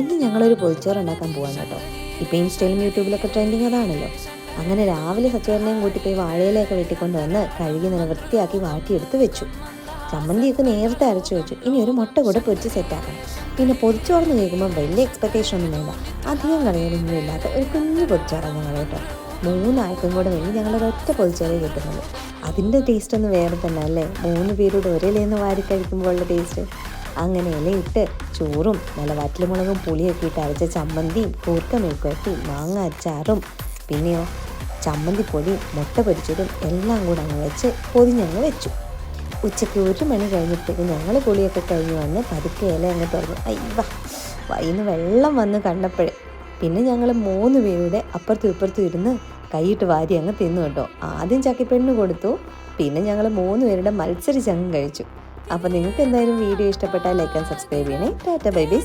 ഇന്ന് ഞങ്ങളൊരു പൊതിച്ചോറ് ഉണ്ടാക്കാൻ പോവാണ് കേട്ടോ. ഇപ്പോൾ ഇൻസ്റ്റയിലും യൂട്യൂബിലൊക്കെ ട്രെൻഡിങ് അതാണല്ലോ. അങ്ങനെ രാവിലെ സച്ചോറിനെയും കൂട്ടി പോയി വാഴയിലൊക്കെ വെട്ടിക്കൊണ്ട് വന്ന് കഴുകി നല്ല വൃത്തിയാക്കി വാട്ടിയെടുത്ത് വെച്ചു. ചമ്മന്തിയൊക്കെ നേരത്തെ അരച്ചു വെച്ചു. ഇനി ഒരു മുട്ട കൂടെ പൊരിച്ച് സെറ്റാക്കണം പിന്നെ പൊതിച്ചോറെന്ന് കേൾക്കുമ്പോൾ വലിയ എക്സ്പെക്റ്റേഷൻ ഒന്നും വേണ്ട. അധികം കറികളൊന്നും ഇല്ലാത്ത ഒരു കുഞ്ഞു പൊതിച്ചോറാണ് ഞങ്ങൾ കേട്ടോ. മൂന്നാൾക്കും കൂടെ വേണ്ടി ഞങ്ങൾ ഒറ്റ പൊതിച്ചോറേ കിട്ടുന്നുള്ളൂ. അതിന്റെ ടേസ്റ്റ് ഒന്ന് വേറെ തന്നെ അല്ലേ മൂന്ന് പേരോട് ഒരേലേന്ന് വാരി കഴിക്കുമ്പോഴുള്ള ടേസ്റ്റ് അങ്ങനെ ഇലയിട്ട് ചോറും നല്ല വറ്റലുമുളകും പുളിയൊക്കെ ഇട്ട് അരച്ച ചമ്മന്തിയും കൂർക്ക മെഴുക്കുവരട്ടി മാങ്ങ അച്ചാറും പിന്നെയോ ചമ്മന്തിപ്പൊടി മുട്ട പൊരിച്ചതും എല്ലാം കൂടെ അങ്ങ് വെച്ച് പൊതിഞ്ഞങ്ങ് വെച്ചു. ഉച്ചയ്ക്ക് ഒരു മണി കഴിഞ്ഞപ്പോഴേക്കും ഞങ്ങൾ കുളിയൊക്കെ കഴിഞ്ഞ് വന്ന് പതുക്കെ ഇല അങ്ങ് തുറന്നു. അയ്യ വൈന്ന് വെള്ളം വന്ന് കണ്ടപ്പോഴേ പിന്നെ ഞങ്ങൾ മൂന്ന് പേരുടെ അപ്പുറത്തും ഇപ്പുറത്തും ഇരുന്ന് കൈയിട്ട് വാരി അങ്ങ് തിന്നു കേട്ടോ. ആദ്യം ചക്കിപ്പെണ്ണ് കൊടുത്തു പിന്നെ ഞങ്ങൾ മൂന്ന് പേരുടെ മത്സരിച്ച് അങ്ങ് കഴിച്ചു. അപ്പോൾ നിങ്ങൾക്ക് എന്തായാലും വീഡിയോ ഇഷ്ടപ്പെട്ടാൽ ലൈക്ക് ആൻഡ് സബ്സ്ക്രൈബ് ചെയ്യണേ. Tata bye bye.